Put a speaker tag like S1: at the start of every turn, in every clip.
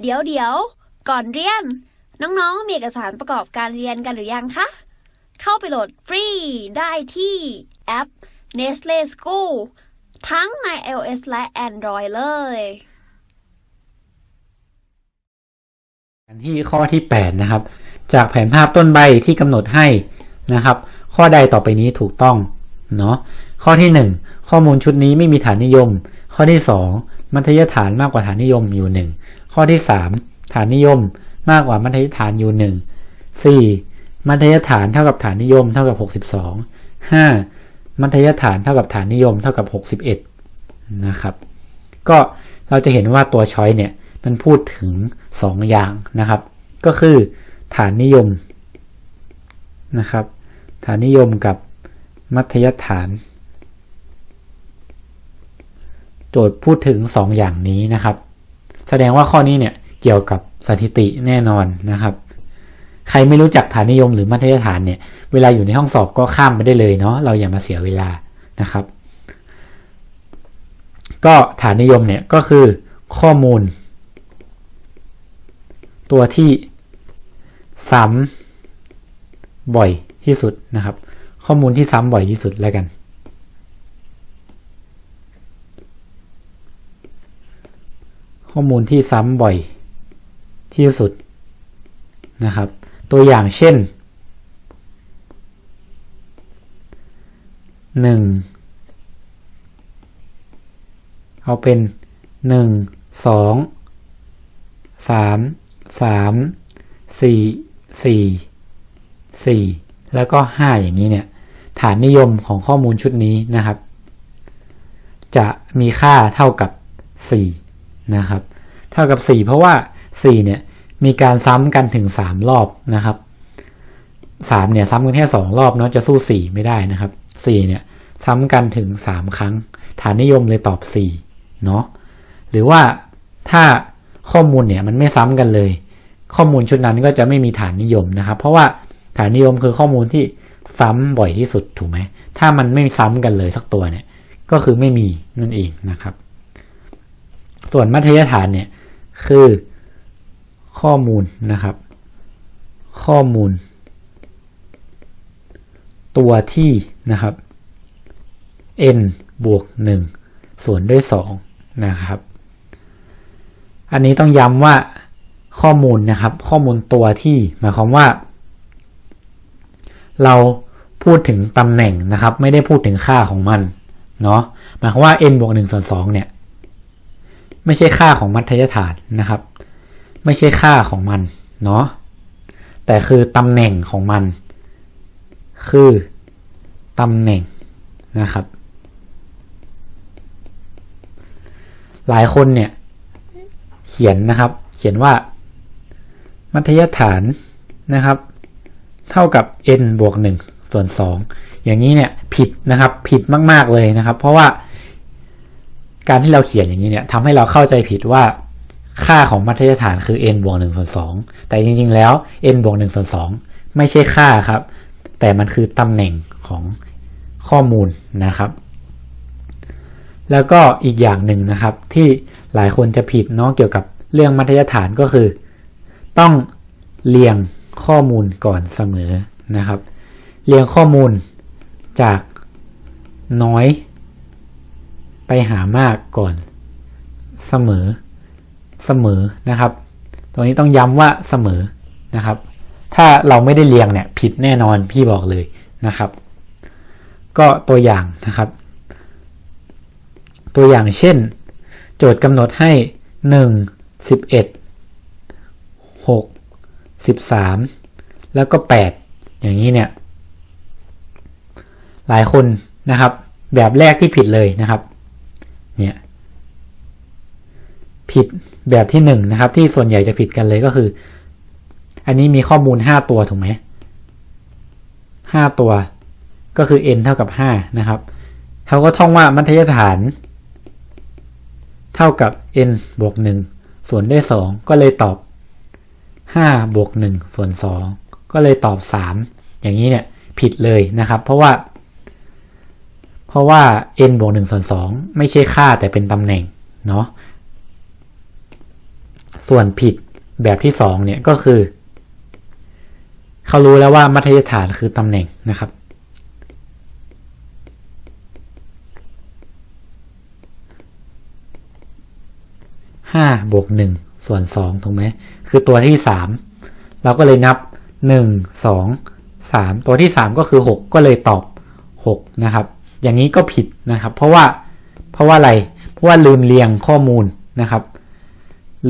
S1: เดี๋ยวเดี๋ยวก่อนเรียน น้องๆ มีเอกสารประกอบการเรียนกันหรือยังคะ เข้าไปโหลดฟรีได้ที่แอป Nestle School ทั้งใน iOS และ Android เลย
S2: กันที่ข้อที่ 8 นะครับ จากแผนภาพต้นใบที่กำหนดให้นะครับ ข้อใดต่อไปนี้ถูกต้องเนาะข้อที่ 1 ข้อมูลชุดนี้ไม่มีฐานนิยม ข้อที่ 2 มัธยฐานมากกว่าฐานนิยมอยู่ 1 ข้อที่ 3 ฐานนิยมมากกว่ามัธยฐานอยู่1 4มัธยฐานเท่ากับฐานนิยมเท่ากับ 62 5 มัธยฐานเท่ากับฐานนิยมเท่ากับ 61 นะครับ ก็เราจะเห็นว่าตัวช้อยเนี่ยมันพูดถึง 2 อย่างนะครับ ก็คือฐานนิยมนะครับ ฐานนิยมกับมัธยฐาน โจทย์พูดถึง 2 อย่างนี้นะครับ แสดงว่าข้อนี้เนี่ยเกี่ยวกับสถิติแน่นอนนะครับ ใครไม่รู้จักฐานนิยมหรือมัธยฐานเนี่ย เวลาอยู่ในห้องสอบก็ข้ามไปได้เลยเนาะเราอย่ามาเสียเวลานะครับ ก็ฐานนิยมเนี่ยก็คือข้อมูล ตัวที่ซ้ำบ่อยที่สุดนะครับ ข้อมูลที่ซ้ำบ่อยที่สุดแล้วกัน ข้อมูลที่ซ้ำบ่อยที่สุดนะครับ ตัวอย่างเช่นหนึ่งเอาเป็นหนึ่งสองสามสามสี่สี่สี่แล้วก็ห้าอย่างนี้เนี่ย ฐานนิยมของข้อมูลชุดนี้นะครับ จะมีค่าเท่ากับสี่ นะครับ เท่ากับสี่เพราะว่าสี่เนี่ย มีการซ้ำกันถึงสามรอบนะครับสามเนี่ยซ้ำกันแค่สองรอบเนาะจะสู้สี่ไม่ได้นะครับสี่เนี่ย ซ้ำกันถึงสามครั้ง ฐานนิยมเลยตอบสี่เนาะหรือว่าถ้าข้อมูลเนี่ยมันไม่ซ้ำกันเลย ข้อมูลชุดนั้นก็จะไม่มีฐานนิยมนะครับ เพราะว่าฐานนิยมคือข้อมูลที่ซ้ำบ่อยที่สุดถูกไหมถ้ามันไม่ซ้ำกันเลยสักตัวเนี่ย ก็คือไม่มีนั่นเองนะครับ ส่วนมัธยฐานเนี่ยคือข้อมูลนะครับ ข้อมูล ตัวที่นะครับ n บวก 1 ส่วนด้วย 2 นะครับ อันนี้ต้องย้ำว่าข้อมูลนะครับ ข้อมูลตัวที่หมายความว่า เราพูดถึงตำแหน่งนะครับ ไม่ได้พูดถึงค่าของมันเนาะหมายความว่า n บวก1ส่วน2เนี่ย ไม่ใช่ค่าของมัธยฐานนะครับ ไม่ใช่ค่าของมันเนาะแต่คือตำแหน่งของมัน คือตำแหน่งนะครับ หลายคนเนี่ย เขียนนะครับ เขียนว่า มัธยฐานนะครับ เท่ากับ n บวก1ส่วน2อย่างนี้เนี่ยผิดนะครับผิดมาก ๆ เลยนะครับ เพราะว่า การที่เราเขียนอย่างนี้เนี่ยทำให้เราเข้าใจผิดว่าค่าของมัธยฐานคือ n บวก1ส่วน2แต่จริงๆแล้ว n บวก1ส่วน2ไม่ใช่ค่าครับ แต่มันคือตำแหน่งของข้อมูลนะครับ แล้วก็อีกอย่างหนึ่งนะครับ ที่หลายคนจะผิดเนาะเกี่ยวกับเรื่องมัธยฐานก็คือ ต้องเรียงข้อมูลก่อนเสมอนะครับ เรียงข้อมูลจากน้อย หามากก่อนเสมอเสมอนะครับ ตรงนี้ต้องย้ำว่าเสมอนะครับ ถ้าเราไม่ได้เรียงเนี่ยผิดแน่นอนพี่บอกเลยนะครับ ก็ตัวอย่างนะครับ ตัวอย่างเช่น โจทย์กำหนดให้ 1 11 6 13 แล้วก็ 8 อย่างนี้เนี่ย หลายคนนะครับ แบบแรกที่ผิดเลยนะครับ เนี่ยผิดแบบที่หนึ่งนะครับ ที่ส่วนใหญ่จะผิดกันเลยก็คือ อันนี้มีข้อมูลห้าตัวถูกไหมห้าตัว ก็คือ n เท่ากับห้านะครับเขาก็ท่องว่ามัธยฐาน เท่ากับ n บวกหนึ่งส่วนด้วยสองก็เลยตอบห้าบวกหนึ่งส่วนสองก็เลยตอบสามอย่างนี้เนี่ยผิดเลยนะครับ เพราะว่า เพราะว่า n บวกหนึ่งส่วนสองไม่ใช่ค่าแต่เป็นตำแหน่งเนาะส่วนผิดแบบที่สองเนี่ยก็คือ เขารู้แล้วว่ามัธยฐานคือตำแหน่งนะครับ ห้าบวกหนึ่งส่วนสองถูกไหมคือตัวที่สามเราก็เลยนับหนึ่งสองสามตัวที่สามก็คือหกก็เลยตอบหกนะครับ อย่างนี้ก็ผิดนะครับ เพราะว่าเพราะว่าอะไร เพราะว่าลืมเรียงข้อมูลนะครับ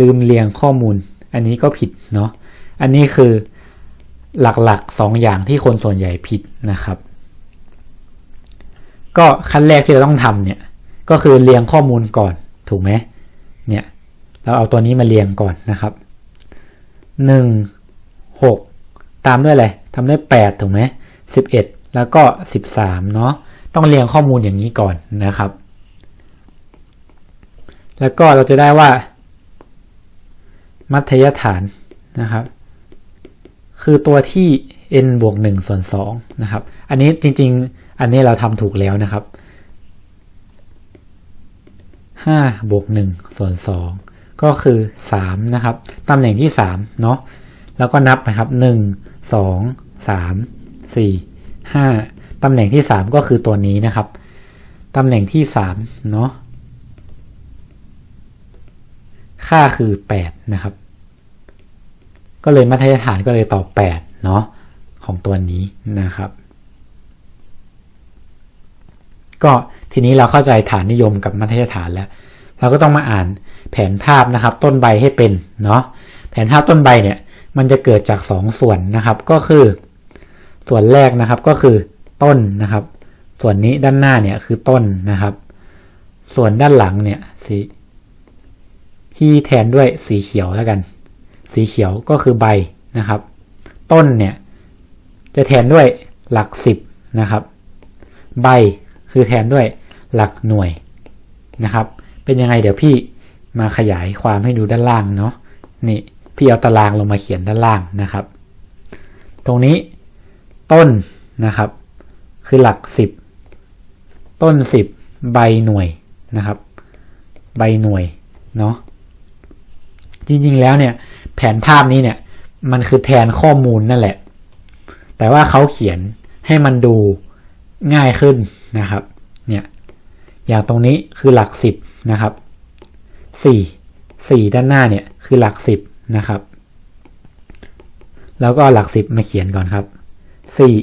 S2: ลืมเรียงข้อมูล อันนี้ก็ผิดเนาะอันนี้คือหลักๆสองอย่างที่คนส่วนใหญ่ผิดนะครับ ก็ขั้นแรกที่เราต้องทำเนี่ยก็คือเรียงข้อมูลก่อนถูกไหมเนี่ยเราเอาตัวนี้มาเรียงก่อนนะครับหนึ่งหกตามด้วยอะไรทำด้วยแปดถูกไหมสิบเอ็ดแล้วก็สิบสามเนาะ ต้องเรียงข้อมูลอย่างนี้ก่อนนะครับ แล้วก็เราจะได้ว่า มัธยฐานนะครับ คือตัวที่ n บวก1ส่วน2นะครับ อันนี้จริง ๆ อันนี้เราทำถูกแล้วนะครับ 5 บวก1ส่วน2ก็คือ 3 นะครับ ตำแหน่งที่ 3 เนาะ แล้วก็นับนะครับ 1 2 3 4 5 ตำแหน่งที่ 3 ก็คือตัวนี้นะครับ ตำแหน่งที่3เนาะค่าคือ 8 นะครับ ก็เลยมัธยฐานก็เลยตอบ8เนาะของตัวนี้นะครับ ก็ทีนี้เราเข้าใจฐานนิยมกับมัธยฐานแล้ว เราก็ต้องมาอ่านแผนภาพนะครับ ต้นใบให้เป็นเนาะแผนภาพต้นใบเนี่ยมันจะเกิดจาก 2 ส่วนนะครับ ก็คือ ส่วนแรกนะครับก็คือ ต้นนะครับ ส่วนนี้ด้านหน้าเนี่ยคือต้นนะครับ ส่วนด้านหลังเนี่ยสีที่แทนด้วยสีเขียวแล้วกัน สีเขียวก็คือใบนะครับ ต้นเนี่ยจะแทนด้วยหลักสิบนะครับ ใบคือแทนด้วยหลักหน่วยนะครับ เป็นยังไงเดี๋ยวพี่มาขยายความให้ดูด้านล่างเนาะนี่พี่เอาตารางลงมาเขียนด้านล่างนะครับ ตรงนี้ต้นนะครับ คือหลักสิบต้นสิบใบหน่วยนะครับ ใบหน่วยเนาะจริงๆแล้วเนี่ย แผนภาพนี้เนี่ย มันคือแทนข้อมูลนั่นแหละ แต่ว่าเขาเขียนให้มันดูง่ายขึ้นนะครับ เนี่ย อย่างตรงนี้คือหลักสิบนะครับสี่สี่ด้านหน้าเนี่ยคือหลักสิบนะครับ แล้วก็หลักสิบมาเขียนก่อนครับสี่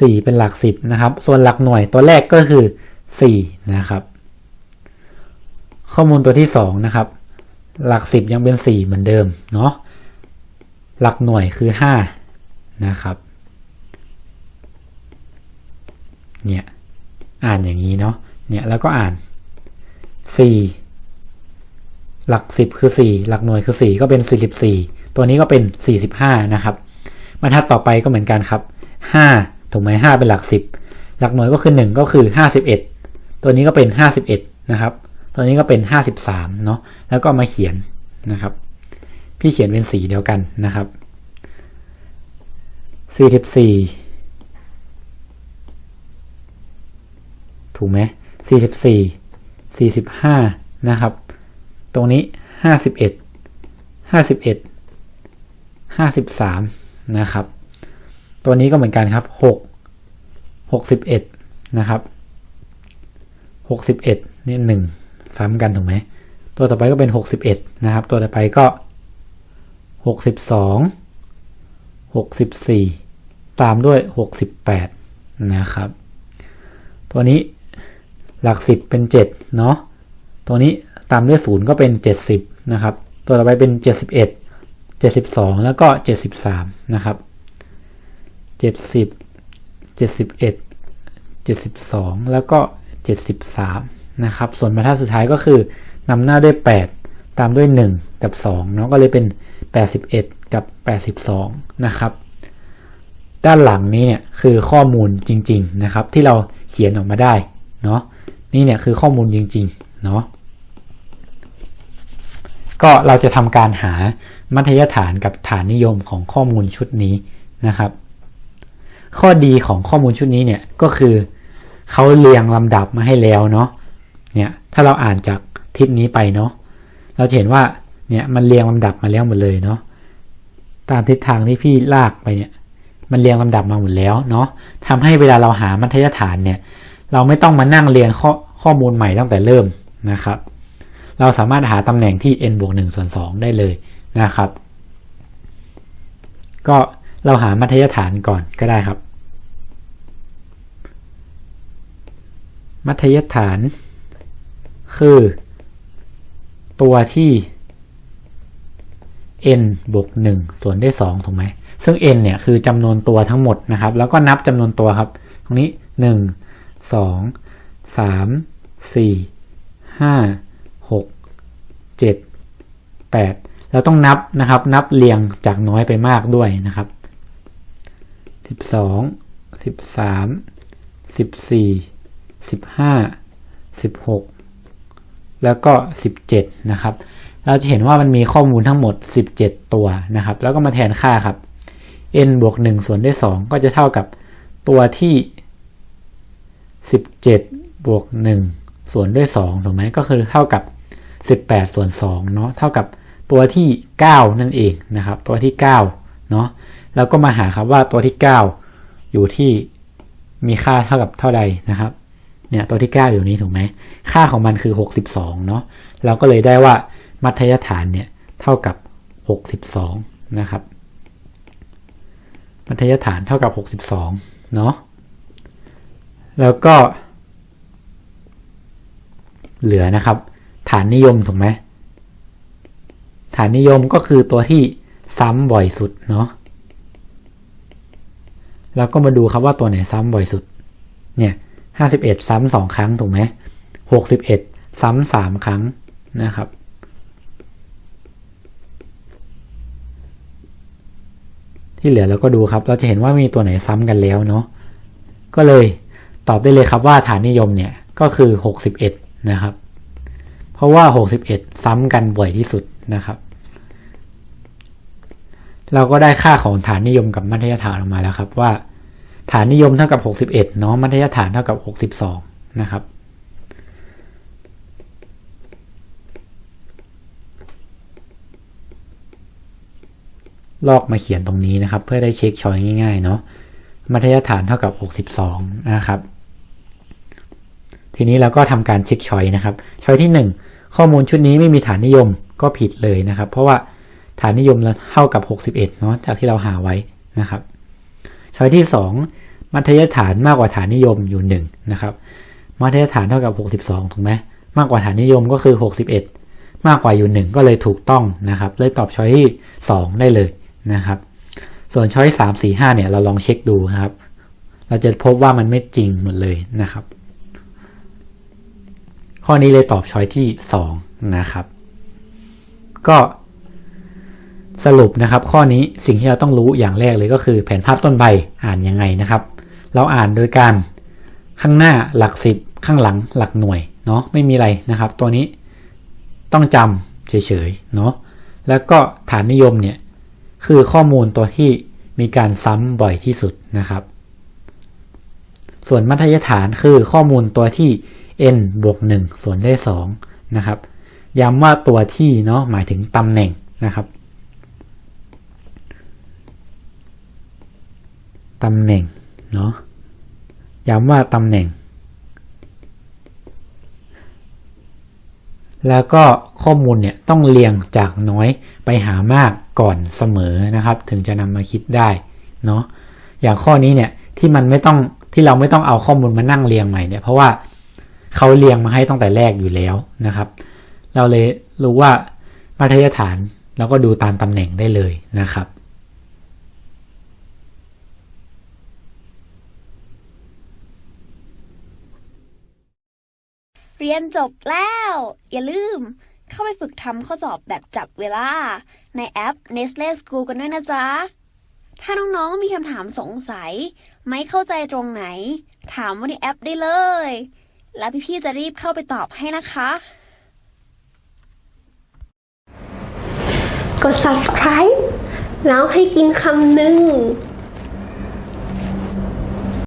S2: สี่เป็นหลักสิบนะครับ ส่วนหลักหน่วยตัวแรกก็คือสี่นะครับ ข้อมูลตัวที่สองนะครับ หลักสิบยังเป็นสี่เหมือนเดิมเนาะหลักหน่วยคือห้านะครับเนี่ยอ่านอย่างนี้เนาะเนี่ยแล้วก็อ่านสี่หลักสิบคือสี่หลักหน่วยคือสี่ก็เป็นสี่สิบสี่ตัวนี้ก็เป็นสี่สิบห้านะครับบรรทัดต่อไปก็เหมือนกันครับห้า ถูกไหมห้าเป็นหลักสิบหลักหน่วยก็คือหนึ่งก็คือห้าสิบเอ็ดตัวนี้ก็เป็นห้าสิบเอ็ดนะครับ ตัวนี้ก็เป็นห้าสิบสามเนาะแล้วก็มาเขียนนะครับ พี่เขียนเป็นสีเดียวกันนะครับสี่สิบสี่ถูกไหมสี่สิบสี่สี่สิบห้านะครับ ตรงนี้ห้าสิบเอ็ดห้าสิบเอ็ดห้าสิบสามนะครับ ตัวนี้ก็เหมือนกันครับหกหกสิบเอ็ดนะครับหกสิบเอ็ดนี่หนึ่งซ้ำกันถูกไหมตัวต่อไปก็เป็นหกสิบเอ็ดนะครับ ตัวต่อไปก็หกสิบสองหกสิบสี่ตามด้วยหกสิบแปดนะครับ ตัวนี้หลักสิบเป็นเจ็ดเนาะตัวนี้ตามด้วยศูนย์ก็เป็นเจ็ดสิบนะครับ ตัวต่อไปเป็นเจ็ดสิบเอ็ดเจ็ดสิบสองแล้วก็เจ็ดสิบสามนะครับ เจ็ดสิบเจ็ดสิบเอ็ดเจ็ดสิบสองแล้วก็เจ็ดสิบสามนะครับ ส่วนบรรทัดสุดท้ายก็คือนำหน้าด้วยแปดตามด้วยหนึ่งกับสองเนาะก็เลยเป็นแปดสิบเอ็ดกับแปดสิบสองนะครับ ด้านหลังนี้เนี่ยคือข้อมูลจริง ๆ นะครับ ที่เราเขียนออกมาได้เนาะนี่เนี่ยคือข้อมูลจริง ๆ เนาะก็เราจะทำการหามัธยฐานกับฐานนิยมของข้อมูลชุดนี้นะครับ ข้อดีของข้อมูลชุดนี้เนี่ยก็คือเขาเรียงลำดับมาให้แล้วเนาะเนี่ยถ้าเราอ่านจากทิศนี้ไปเนาะเราจะเห็นว่าเนี่ยมันเรียงลำดับมาแล้วหมดเลยเนาะตามทิศทางที่พี่ลากไปเนี่ยมันเรียงลำดับมาหมดแล้วเนาะทำให้เวลาเราหามัธยฐานเนี่ยเราไม่ต้องมานั่งเรียนข้อข้อมูลใหม่ตั้งแต่เริ่มนะครับ เราสามารถหาตำแหน่งที่ n บวก1ส่วน2ได้เลยนะครับ ก็เราหามัธยฐานก่อนก็ได้ครับ มัธยฐาน คือ ตัวที่ n บวก1ส่วนด้วย2ถูกไหม ซึ่ง n เนี่ยคือจำนวนตัวทั้งหมดนะครับ แล้วก็นับจำนวนตัวครับ ตรงนี้ 1 2 3 4 5 6 7 8 เราต้องนับนะครับ นับเรียงจากน้อยไปมากด้วยนะครับ 12 13 14 15 16 แล้วก็ 17 นะครับ เราจะเห็นว่ามันมีข้อมูลทั้งหมด 17 ตัวนะครับ แล้วก็มาแทนค่าครับ n บวก 1 ส่วนด้วย 2 ก็จะเท่ากับตัวที่ 17 บวก 1 ส่วนด้วย 2 ถูกไหมก็คือเท่ากับ 18 ส่วน2เนาะเท่ากับตัวที่ 9 นั่นเองนะครับ ตัวที่ 9 เนาะแล้วก็มาหาครับว่าตัวที่ 9 อยู่ที่มีค่าเท่ากับเท่าใดนะครับ เนี่ยตัวที่ 9 อยู่นี้ถูกไหมค่าของมันคือ 62 เนาะเราก็เลยได้ว่ามัธยฐานเนี่ยเท่ากับ 62 นะครับ มัธยฐานเท่ากับ 62 เนาะแล้วก็ เหลือนะครับ ฐานนิยมถูกไหมฐานนิยมก็คือตัวที่ซ้ำบ่อยสุดเนาะแล้วก็มาดูครับว่าตัวไหนซ้ำบ่อยสุด เนี่ย ห้าสิบเอ็ดซ้ำสองครั้งถูกไหมหกสิบเอ็ดซ้ำสามครั้งนะครับ ที่เหลือเราก็ดูครับ เราจะเห็นว่ามีตัวไหนซ้ำกันแล้วเนาะก็เลยตอบได้เลยครับว่าฐานนิยมเนี่ยก็คือหกสิบเอ็ดนะครับ เพราะว่าหกสิบเอ็ดซ้ำกันบ่อยที่สุดนะครับ เราก็ได้ค่าของฐานนิยมกับมัธยฐานออกมาแล้วครับว่า ฐานนิยมเท่ากับ 61 เนาะมัธยฐานเท่ากับ 62 นะครับ ลอกมาเขียนตรงนี้นะครับ เพื่อได้เช็คช้อยง่ายๆเนาะมัธยฐานเท่ากับ 62 นะครับ ทีนี้เราก็ทำการเช็คช้อยนะครับ ช้อยที่ 1 ข้อมูลชุดนี้ไม่มีฐานนิยมก็ผิดเลยนะครับ เพราะว่าฐานนิยมเราเท่ากับ 61 เนาะจากที่เราหาไว้นะครับ ช้อยที่ 2 มัธยฐานมากกว่าฐานนิยมอยู่1นะครับมัธยฐานเท่ากับ 62ถูกไหมมากกว่าฐานนิยมก็คือ 61 มากกว่าอยู่ 1 ก็เลยถูกต้องนะครับ เลยตอบช้อยที่ 2 ได้เลยนะครับ ส่วนช้อย3 4 5เนี่ยเราลองเช็คดูนะครับ เราจะพบว่ามันไม่จริงหมดเลยนะครับ ข้อนี้เลยตอบช้อยที่ 2 นะครับ ก็ สรุปนะครับ ข้อนี้สิ่งที่เราต้องรู้อย่างแรกเลยก็คือแผนภาพต้นใบอ่านยังไงนะครับ เราอ่านโดยการข้างหน้าหลักสิบข้างหลังหลักหน่วยเนาะไม่มีอะไรนะครับ ตัวนี้ต้องจำเฉยๆเนาะแล้วก็ฐานนิยมเนี่ยคือข้อมูลตัวที่มีการซ้ำบ่อยที่สุดนะครับ ส่วนมัธยฐานคือข้อมูลตัวที่ n บวก1ส่วนด้วย2นะครับย้ำว่าตัวที่เนาะหมายถึงตำแหน่งนะครับ ตำแหน่งเนาะย้ำว่าตำแหน่ง แล้วก็ข้อมูลเนี่ยต้องเรียงจากน้อยไปหามากก่อนเสมอนะครับ ถึงจะนำมาคิดได้เนาะอย่างข้อนี้เนี่ยที่มันไม่ต้องที่เราไม่ต้องเอาข้อมูลมานั่งเรียงใหม่เนี่ยเพราะว่าเขาเรียงมาให้ตั้งแต่แรกอยู่แล้วนะครับ เราเลยรู้ว่ามัธยฐานแล้วก็ดูตามตำแหน่งได้เลยนะครับ
S1: เรียนจบแล้ว อย่าลืม เข้าไปฝึกทำข้อสอบแบบจับเวลา ในแอป Nestle School กันด้วยนะจ๊ะ ถ้าน้องๆมีคำถามสงสัย ไม่เข้าใจตรงไหน ถามว่าในแอปได้เลย แล้วพี่ๆจะรีบเข้าไปตอบให้นะคะ
S3: กด subscribe แล้วให้กินคำหนึ่ง